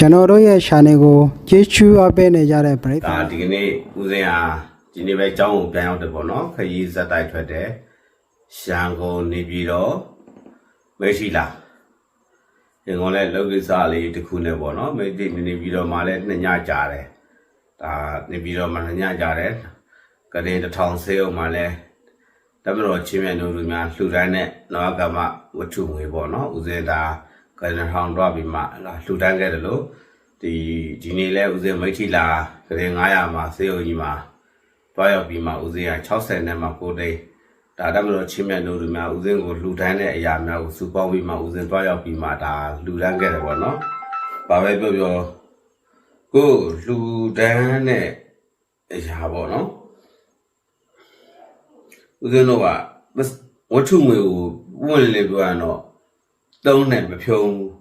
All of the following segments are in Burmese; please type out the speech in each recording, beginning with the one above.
ကျွန်တော်တို့ရဲ့ channel ကိုကျေးဇူးအပ်ပေးနေကြတဲ့ပရိသဒါတ်ဒီကနေ့ဦးစင်ဟာဒီနေ့ပဲအကြောင်းကိုပြန်ရောက်တယ်ပေါ့နော်ခရီးဇက်တိုက်ထွက်တယ်ရှန်ကုန်နေပြီးတော့မရှိလားဒီကောင်လည်းလောကိစ္စလေးတစ်ခုနဲ့ပေါ့နော်မိတိနေပြီးတော့မှလည်းနှစ်ညကြာတယ်ဒါနေပြီးတော့မှနှစ်ညကြာတယ်ကလေးတစ်ထောင်ဆေးအောင်မှလည်းတမတော်ချင်းမြတ်တို့လူများလှူဒန်းတဲ့နဝကမဝတ္ထုငွေပေါ့နော်ဦးစင်ဒါ ကလေးတစ်ထောင်တော့ပြီးမှလာလှူဒန်းခဲ့တယ်လို့ဒီဒီနေ့လဲဦးစင်းမိထီလာကလေး900မှာစေယုံကြီးမှာတွားရောက်ပြီးမှဦးစင်းက60နဲ့မှကိုတိတ်ဒါတမလို့ချင်းမြတ်တို့လူများဦးစင်းကိုလှူဒန်းတဲ့အရာများကိုစူပေါင်းပြီးမှဦးစင်းတွားရောက်ပြီးမှဒါလှူဒန်းခဲ့တယ်ပေါ့နော်။ဘာပဲပြောပြောကိုလှူဒန်းတဲ့အရာပေါ့နော်။ဦးစင်းတို့ကဝတ္ထုငွေကိုဝင်လေပြောရတော့ တုံးနဲ့မဖြုံးဘူး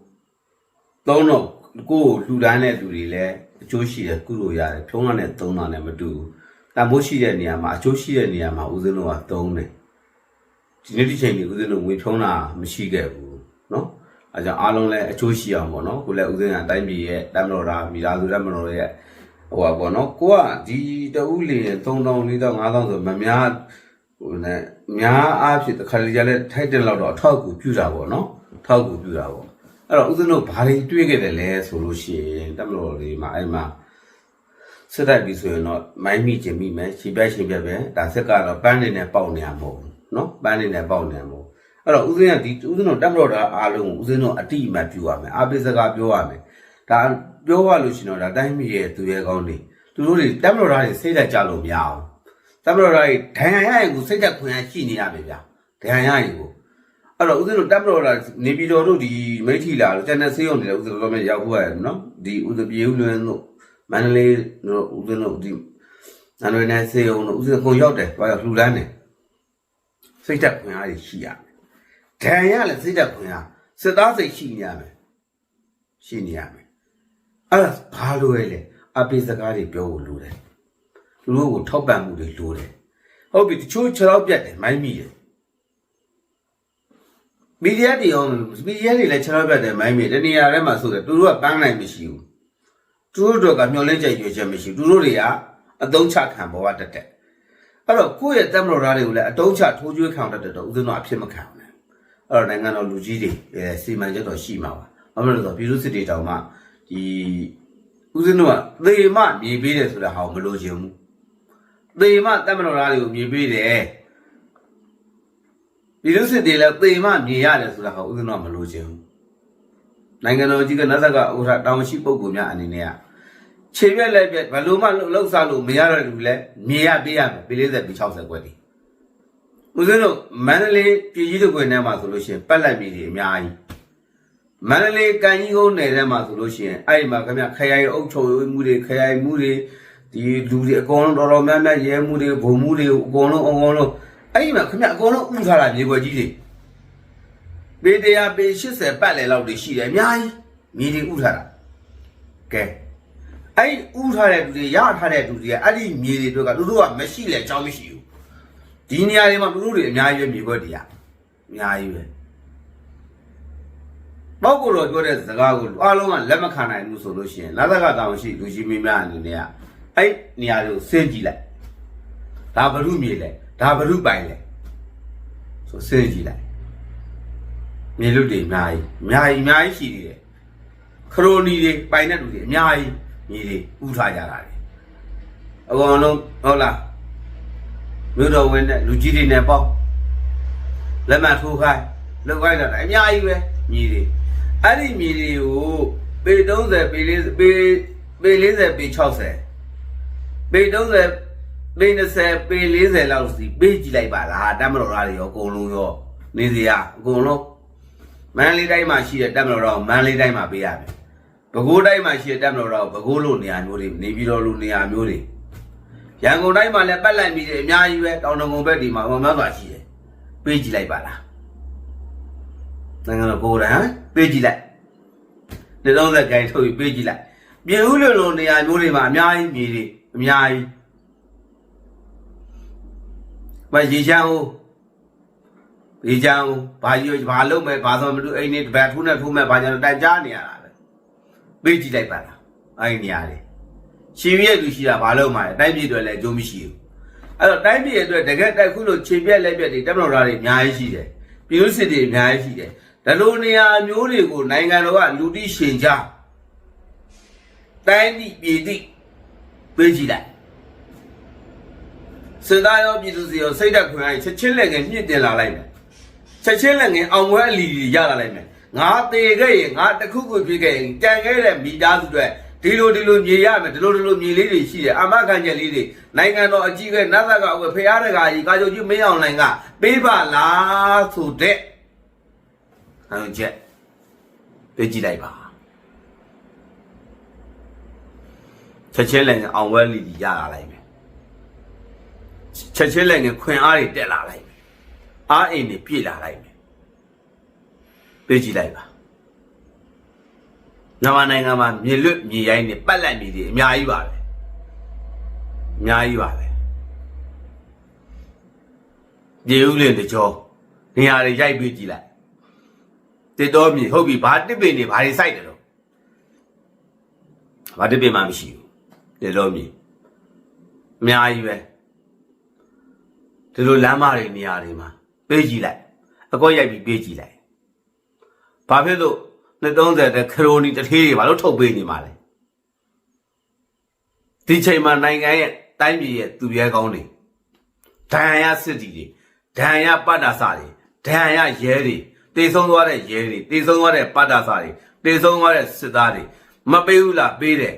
။ သုံးတော့ကိုယ်ကိုလှူဒန်းတဲ့လူတွေလည်းအကျိုးရှိတယ်ကုလို့ရတယ်ဖြုံးတာနဲ့သုံးတာနဲ့မတူဘူးတန်ဖိုးရှိတဲ့နေရာမှာအကျိုးရှိတဲ့နေရာမှာဦးဇင်းတို့ကသုံးတယ်ဒီနေ့ဒီချိန်ကြီးဦးဇင်းတို့ငွေဖြုံးတာမရှိခဲ့ဘူးเนาะအဲကြောင့်အားလုံးလည်းအကျိုးရှိအောင်ပေါ့နော်ကိုလည်းဦးဇင်းကအတိုင်းပြည်ရဲ့တမ်းမတော်တာမိသားစုတမ်းမတော်ရဲ့ဟိုပါပေါ့နော်ကိုကဒီတဦးလင်3000 4000 5000ဆိုမများဟိုနဲ့များအားဖြင့်တစ်ခါလေကြာလဲထိုက်တဲ့လောက်တော့အထောက်အကူပြုတာပေါ့နော်အ ထောက်ကူပြုတာပေါ့အဲ့တော့ဦးဇင်းတို့ဘာတွေတွေ့ခဲ့တယ်လဲဆိုလို့ရှိရင်တက်မလို့လေးမှာအဲ့မှာစစ်တိုက်ပြီဆိုရင်တော့မိုင်းမိကျင်မိမယ်ရှည်ပြရှည်ပြပဲဒါစစ်ကတော့ပန်းနေနဲ့ပေါက်နေရမဟုတ်ဘူးနော်ပန်းနေနဲ့ပေါက်နေရမဟုတ်အဲ့တော့ဦးဇင်းကဒီဦးဇင်းတို့တက်မလို့တာအားလုံးကိုဦးဇင်းတို့အတိအမှတ်ပြုရမယ်အပိစကားပြောရမယ်ဒါပြောရလို့ရှိရင်တော့ဒါတိုင်းပြည်ရဲ့သူရဲကောင်းတွေသူတို့တွေတက်မလို့တာတွေစိတ်ဓာတ်ကြလို့မရအောင်တက်မလို့တာတွေဒဏ်ရာရရင်ကိုစိတ်ဓာတ်ခွင့်ရရှိနေရမယ်ဗျာဒဏ်ရာရရင်ကို အဲ့တော့ဦးဇင်းတို့တပ်မတော်လာနေပြည်တော်တို့ဒီမိထီလာတို့ကျန်တဲ့ဆေးရုံတွေလည်းဦးဇင်းတို့လည်းရောက်ဖို့ရတယ်နော်ဒီဦးဇပြေဦးလွင်တို့မန္တလေးတို့ဦးဇင်းတို့ဒီနန္ဒနယ်ဆေးရုံတို့ဦးဇင်းကိုရောက်တယ်ဘာရောက်လှူဒန်းတယ်စိတ်သက်ခွင့်အားရှိရမယ်ဒဏ်ရလည်းစိတ်သက်ခွင့်အားစစ်သားစိတ်ရှိနေရမယ်ရှိနေရမယ်အဲ့ဒါဘာလို့လဲလဲအပိစကားတွေပြောဖို့လိုတယ်သူတို့ကိုထောက်ပံ့မှုတွေလိုတယ်ဟုတ်ပြီတချို့ခြေတော့ပြတ်တယ်မိုင်းမိတယ် မီဒီယာတွေရောမီဒီယာတွေလည်းခြေထောက်ပြတ်တယ်မိုင်းမြေတနေရာထဲမှာဆိုတယ်သူတို့ကပန်းနိုင်မရှိဘူးသူတို့တို့ကမျောလင်းချက်ရွေချက်မရှိဘူးသူတို့တွေကအတုံးချခံဘဝတက်တက်အဲ့တော့ကိုယ့်ရဲ့တက်မတော်သားတွေကိုလည်းအတုံးချထိုးကျွေးခံတတ်တဲ့တော့ဦးဇင်းတို့အဖြစ်မခံဘူးလေအဲ့တော့နိုင်ငံတော်လူကြီးတွေအဲစီမံချက်တော်ရှိမှာပါဘာလို့လဲဆိုတော့ပြည်သူစစ်တွေတောင်မှဒီဦးဇင်းတို့ကသေမမြေပေးတယ်ဆိုတဲ့ဟာကိုမလိုချင်ဘူးသေမတက်မတော်သားတွေကိုမြေပေးတယ် ဒီလူစစ်တွေလည်းသေမမြင်ရတယ်ဆိုတာဟာဥဒ္ဒနာမလို့ခြင်းဘူးနိုင်ငံတော်ကြီးကနတ်ဆက်ကဥထတောင်ရှိပုဂ္ဂိုလ်များအနေနဲ့ကခြေပြက်လက်ပြက်ဘယ်လိုမှလှုပ်စားလို့မရတဲ့လူလည်းမြင်ရပေးရမယ်ပြည်40ပြည်60ခွက်တည်းဦးဇင်းတို့မန္တလေးပြည်ကြီးတကွယ်ထဲမှာဆိုလို့ရှိရင်ပတ်လက်ပြည်တွေအများကြီးမန္တလေးကန်ကြီးကုန်းနယ်ထဲမှာဆိုလို့ရှိရင်အဲ့ဒီမှာခင်ဗျခရိုင်အုပ်ချုပ်ရေးမှုတွေခရိုင်မှုတွေဒီလူတွေအကုန်လုံးတော်တော်များများရဲမှုတွေဗိုလ်မှုတွေအကုန်လုံးအကုန်လုံး အဲ့ဒီမှာခင်ဗျအကုန်လုံးဥထားတာမြေွယ်ကြီးတွေပေတရားပေ80ပတ်လည်လောက်တွေရှိတယ်အများကြီးမြေတွေဥထားတာကဲအဲ့ဒီဥထားတဲ့လူတွေရထားတဲ့လူတွေကအဲ့ဒီမြေတွေတို့ကသူတို့ကမရှိလေအကြောင်းမရှိဘူးဒီနေရာတွေမှာသူတို့တွေအများကြီးပဲမြေွယ်တရားအများကြီးပဲပောက်ကိုတော့ပြောတဲ့စကားကိုအားလုံးကလက်မခံနိုင်ဘူးဆိုလို့ရှိရင်လာသကတောင်ရှိလူကြီးမင်းများအနေနဲ့ကအဲ့နေရာတွေကိုစင်းကြည့်လိုက်ဒါဘ ᱹ မြေလဲ ဒါဘ ᱹ ပိုင်လဲဆိုစဉ်းကြည့်လိုက်မြေလွတ်တွေအများကြီးအများကြီးအများကြီးရှိသေးတယ်ခရိုနီတွေပိုင်တဲ့လူတွေအများကြီးမြေတွေဥထားကြတာတွေအကောင်လုံးဟုတ်လားမြို့တော်ဝင်တဲ့လူကြီးတွေနဲ့ပေါ့လက်မှတ်ထိုးခိုင်းလောက်ခိုင်းတာအများကြီးပဲမြေတွေအဲ့ဒီမြေတွေကိုပေ30ပေ40ပေပေ40ပေ60ပေ30 ပေ20ပေ40လောက်စီပေးကြည့်လိုက်ပါလားတမတော်သားတွေရောအကုန်လုံးရောနေစရာအကုန်လုံးမန္တလေးတိုင်းမှာရှိတဲ့တမတော်သားကိုမန္တလေးတိုင်းမှာပေးရမယ်ပဲခူးတိုင်းမှာရှိတဲ့တမတော်သားကိုပဲခူးလိုနေရာမျိုးတွေနေပြည်တော်လိုနေရာမျိုးတွေရန်ကုန်တိုင်းမှာလည်းပတ်လိုက်ပြီးတယ်အများကြီးပဲတောင်တငုံဘက်ဒီမှာမမစွာရှိတယ်ပေးကြည့်လိုက်ပါလားနိုင်ငံတော်ကိုယ်တိုင်ဟမ်ပေးကြည့်လိုက်ဒီတော့သက်ကြိုင်ထုတ်ပြီးပေးကြည့်လိုက်ပြည်ဦးလိုလိုနေရာမျိုးတွေမှာအများကြီးမြေတွေအများကြီး မရေချမ်းဦးရေချမ်းဦးဘာကြီးဘာလုံးမဲ့ဘာဆိုမလို့အိမ်နေတပတ်ထူးနဲ့ထူးမဲ့ဘာညာတိုင်ကြားနေရတာပဲပေးကြည့်လိုက်ပါလားအဲ့ဒီနေရာလေးရှင်ပြည့်သူရှိတာဘာလို့မှလဲတိုင်းပြည်အတွက်လည်းအကျိုးမရှိဘူးအဲ့တော့တိုင်းပြည်အတွက်တကယ်တိုက်ခုလို့ချိန်ပြက်လက်ပြက်တွေတက်မတော်သားတွေအများကြီးရှိတယ်ပြည်သူစစ်တွေအများကြီးရှိတယ်ဒါလိုနေရာမျိုးတွေကိုနိုင်ငံတော်ကလူတိရှင်ကြတိုင်းပြည်ပြည်တိပေးကြည့်လိုက် စစ်သားရောပြည်သူစီရောစိတ်ဓာတ်ခွင့်အားချက်ချင်းလက်ငယ်မြင့်တင်လာလိုက်မယ်ချက်ချင်းလည်းငင်အောင်ပွဲအလီလီရလာလိုက်မယ်ငါတေခဲ့ရင်ငါတစ်ခုခုဖြစ်ခဲ့ရင်ကြံခဲ့တဲ့မိသားစုတွေဒီလိုဒီလိုမြေရမယ်ဒီလိုဒီလိုမြေလေးတွေရှိတယ်အမခံချက်လေးတွေနိုင်ငံတော်အကြီးကနတ်သကအဝယ်ဖရားတကာကြီးကာချုပ်ကြီးမင်းအောင်နိုင်ကပေးပါလားဆိုတဲ့ဟန်ချက်ပေးကြည့်လိုက်ပါချက်ချင်းလည်းငင်အောင်ပွဲအလီလီရလာလိုက်မယ် ချက်ချင်းလည်းငင်ခွင်အားတွေတက်လာလိုက်မယ်အားအိမ်တွေပြည့်လာလိုက်မယ်ပေးကြည့်လိုက်ပါမြန်မာနိုင်ငံမှာမြေလွတ်မြေရိုင်းတွေပတ်လက်မြေတွေအများကြီးပါပဲအများကြီးပါပဲမြေဦးလင်တကြောနေရာတွေရိုက်ပေးကြည့်လိုက်တစ်တော်မြေဟုတ်ပြီဘာတစ်ပင်တွေဘာတွေစိုက်တယ်လို့ဘာတစ်ပင်မှမရှိဘူးတစ်တော်မြေအများကြီးပဲ ဒီလိုလမ်းမတွေနေရာတွေမှာပေးကြည့်လိုက်အကောရိုက်ပြီးပေးကြည့်လိုက်ဘာဖြစ်လို့230တဲ့ခရိုနီတထေးတွေဘာလို့ထုတ်ပေးနေမှာလဲဒီချိန်မှာနိုင်ငံရဲ့တိုင်းပြည်ရဲ့သူရဲကောင်းတွေဒဏ်ရာရစစ်တီတွေဒဏ်ရာရပတ်တာစာတွေဒဏ်ရာရရဲတွေတေဆုံးသွားတဲ့ရဲတွေတေဆုံးသွားတဲ့ပတ်တာစာတွေတေဆုံးသွားတဲ့စစ်သားတွေမပေးဘူးလားပေးတယ်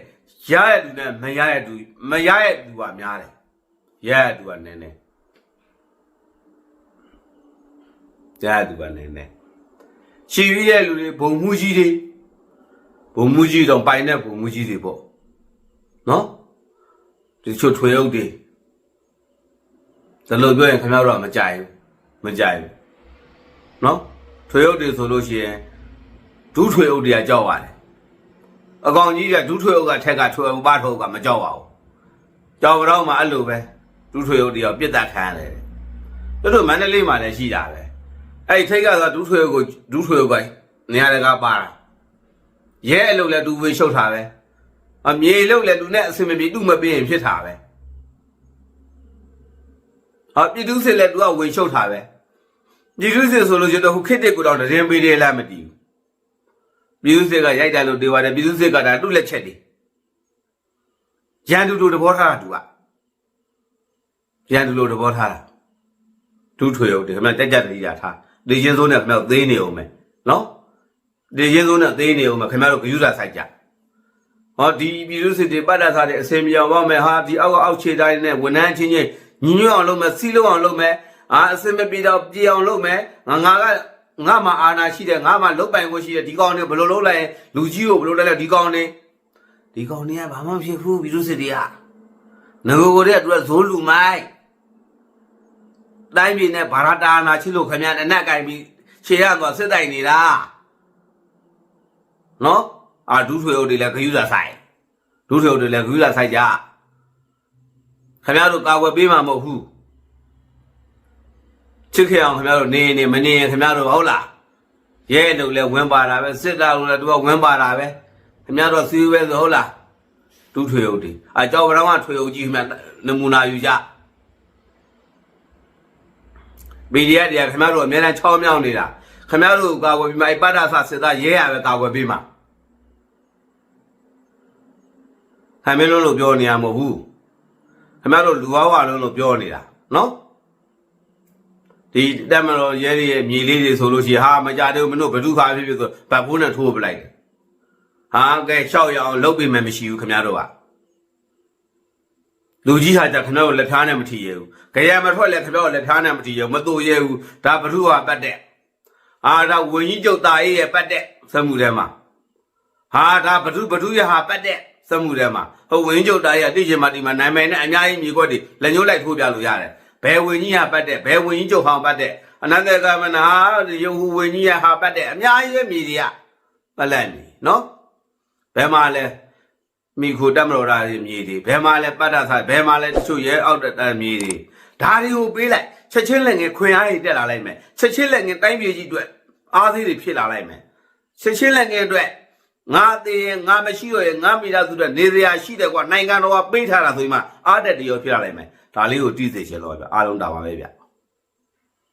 ရရတဲ့သူနဲ့မရရတဲ့သူမရရတဲ့သူကများတယ်ရရတဲ့သူကနည်းနည်း ကြားသူကနေနဲ့ရှီရွေးတဲ့လူတွေဘုံမှုကြီးတွေဘုံမှုကြီးတော့ပိုင်တဲ့ဘုံမှုကြီးတွေပေါ့နော်ဒီချို့ထွေအုပ်တွေဒါလို့ပြောရင်ခင်ဗျားတို့ကမကြိုက်ဘူးမကြိုက်ဘူးနော်ထွေအုပ်တွေဆိုလို့ရှိရင်ဒုထွေအုပ်တွေကကြောက်ပါတယ်အကောင်ကြီးကဒုထွေအုပ်ကထက်ကထွေအုပ်ပါထုပ်ကမကြောက်ပါဘူးကြောက်တော့မှအဲ့လိုပဲဒုထွေအုပ်တွေကပြစ်ဒတ်ခံရတယ်တို့တို့မန္တလေးမှာလည်းရှိတာပဲ အဲ့ဒီထိတ်ကဆိုဒူးထွေကိုဒူးထွေကိုပဲနေရာတကာပါတာရဲအလုပ်လဲသူဝင်ရှုပ်တာပဲအမြေအလုပ်လဲသူနဲ့အစင်မပြေသူ့မပေးရင်ဖြစ်တာပဲဟာပြည်သူစစ်လဲသူကဝင်ရှုပ်တာပဲပြည်သူစစ်ဆိုလို့ရှိရင်တော့ခုခစ်တဲ့ကိုတော့တရင်ပေးတယ်လားမတည်ဘူးပြည်သူစစ်ကရိုက်တယ်လို့ပြောပါတယ်ပြည်သူစစ်ကဒါသူ့လက်ချက်တွေရန်သူတို့တဘောထားတာသူကရန်သူတို့တဘောထားတာဒုထွေဟုတ်တယ်ခင်ဗျတက်ကြတတိယထား ဒီရင်စိုးနဲ့ခင်ဗျသေးနေအောင်မယ်နော်ဒီရင်စိုးနဲ့သေးနေအောင်မယ်ခင်ဗျတို့ဂယုစာဆိုင်ကြဟောဒီပြည်သူစစ်တွေပတ်တာစားတဲ့အစင်မြောင်ပါမယ်ဟာဒီအောက်အောက်ခြေတိုင်းနဲ့ဝန်ထမ်းချင်းချင်းညီညွတ်အောင်လုပ်မယ်စီးလုံးအောင်လုပ်မယ်အာအစင်မပြေတော့ပြေအောင်လုပ်မယ်ငါငါကငါမှအာနာရှိတယ်ငါမှလုတ်ပိုင်ကိုရှိတယ်ဒီကောင်တွေဘယ်လိုလုပ်လိုက်ရင်လူကြီးကိုဘယ်လိုလဲလဲဒီကောင်တွေဒီကောင်တွေကဘာမှမဖြစ်ဘူးပြည်သူစစ်တွေကငကိုကိုတွေကသူကဇိုးလူမိုက် တိုင်းပြည်နဲ့ဘာရတာနာချစ်လို့ခင်ဗျာနဲ့နဲ့ကင်ပြီးခြေရသွားစစ်တိုင်နေတာနော်အာဒူးထွေအုပ်တွေလည်းဂယုစာဆိုင်ဒူးထွေအုပ်တွေလည်းဂယုစာဆိုင်ကြခင်ဗျားတို့ကာဝယ်ပေးမှာမဟုတ်ဘူးချစ်ခဲ့အောင်ခင်ဗျားတို့နေနေမနေရင်ခင်ဗျားတို့ဟုတ်လားရဲတို့လည်းဝင်ပါတာပဲစစ်တာတို့လည်းသူကဝင်ပါတာပဲခင်ဗျားတို့စီးပဲဆိုဟုတ်လားဒူးထွေအုပ်တွေအကြောက်ဘရောင်းကထွေအုပ်ကြီးခင်ဗျာနမူနာယူကြ မီဒီယာတွေကခင်ဗျားတို့အများနဲ့ချောင်းမြောင်းနေတာခင်ဗျားတို့ကာကွယ်ပြီးမှအပတ်တာဆစစ်သားရဲရပဲကာကွယ်ပေးမှာဟမ်မင်းလုံးလို့ပြောနေရမဟုတ်ဘူးခင်ဗျားတို့လူဝါဝါလုံးလို့ပြောနေတာနော်ဒီတက်မတော်ရဲရဲ့မြေလေးတွေဆိုလို့ရှိရင်ဟာမကြတဲ့မင်းတို့ဘဒုခါဖြစ်ဖြစ်ဆိုဗတ်ဖိုးနဲ့ထိုးပလိုက်တယ်ဟာကဲရှောက်ရအောင်လုပ်ပေးမယ်မရှိဘူးခင်ဗျားတို့က လူကြီးဟာကြခင်ဗျားကိုလက်ဖျားနဲ့မထီရဘူး။ကြရမထွက်လဲခင်ဗျားကိုလက်ဖျားနဲ့မထီရဘူးမတူရဘူး။ဒါဘ누구ဟာပတ်တဲ့။အာဒါဝင်းကြီးကျုပ်သားရေးရဲ့ပတ်တဲ့စမှုထဲမှာ။ဟာဒါဘ누구ဘ누구ရဟာပတ်တဲ့စမှုထဲမှာ။ဟိုဝင်းကြီးကျုပ်သားရေးကတိကျင်မတီမှာနိုင်မယ်နဲ့အများကြီးမြေခွက်တွေလက်ညှိုးလိုက်ထိုးပြလို့ရတယ်။ဘယ်ဝင်းကြီးဟာပတ်တဲ့ဘယ်ဝင်းကြီးကျုပ်ဟောင်းပတ်တဲ့အနန္တကမနာရုပ်ဟူဝင်းကြီးဟာပတ်တဲ့အများကြီးပဲမြေတွေကပတ်လက်နေနော်။ဘယ်မှာလဲ မိခိုတက်မတော်တာတွေမြေတွေဘယ်မှာလဲပတ်တာဆိုင်ဘယ်မှာလဲတချို့ရဲအောက်တက်မြေတွေဒါတွေကိုပေးလိုက်ချက်ချင်းလက်ငယ်ခွင်အားတွေတက်လာလိုက်မယ်ချက်ချင်းလက်ငယ်တိုင်းပြည်ကြီးအတွက်အားသေးတွေဖြစ်လာလိုက်မယ်ချက်ချင်းလက်ငယ်အတွက်ငါသေးရင်ငါမရှိတော့ရင်ငါမိသားစုတဲ့နေစရာရှိတယ်ကွာနိုင်ငံတော်ကပေးထားတာဆိုရင်မှအားတက်တရောဖြစ်လာနိုင်မယ်ဒါလေးကိုတိစေချင်တော့ဗျအားလုံးတာပါပဲဗျ